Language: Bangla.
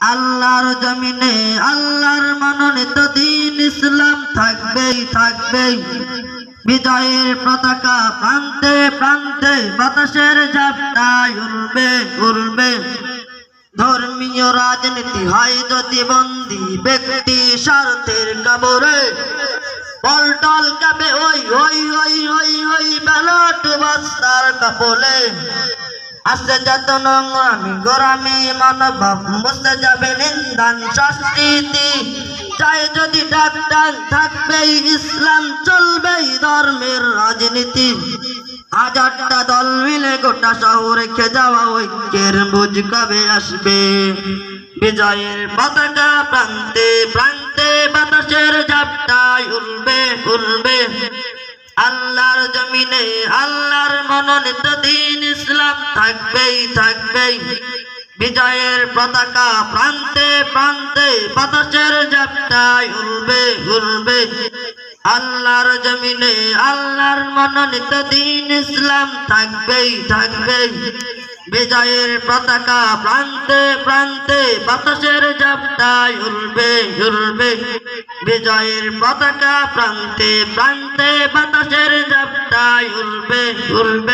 আল্লাহর জমিনে আল্লাহর মনোনীত দিন ইসলাম থাকবেই থাকবেই। বিজয়ের পতাকা প্রান্তে প্রান্তে বাতাসের ঝাপটায় উড়বে উড়বে। ধর্মীয় রাজনীতি হয় যদি বন্দি ব্যক্তি স্বার্থের কাবরে। পল্টল কাবে ওই ওই ওই ওই ওই, ব্যালট বস্তার কাপলে আসে যত নোংরামি গোরামি মনোভাব মুছে যাবে নিন্দান সংস্কৃতি চাই যদি ডাক্তার থাকবেই ইসলাম চলবেই ধর্মের রাজনীতি। হাজারটা দল মিলে গোটা শহর রেখে যাওয়া ঐক্যের বুঝ কবে আসবে? বিজয়ের পতাকা প্রান্তে প্রান্তে বাতাসের ঝাপটায় উড়বে উড়বে আল্লাহর জমিনে, আল্লাহর মনোনীত দিন ইসলাম থাকবেই থাকবেই। বিজয়ের পতাকা প্রান্তে প্রান্তে বাতাসের ঝাপটায় উড়বে উড়বে। আল্লাহর জমিনে, আল্লাহর মনোনীত দিন ইসলাম থাকবেই থাকবেই। বিজয়ের পতাকা প্রান্তে প্রান্তে বাতাসের জাপটায় উড়বে উড়বে বিজয়ের পতাকা প্রান্তে প্রান্তে বাতাসের জাপটায় উড়বে উড়বে।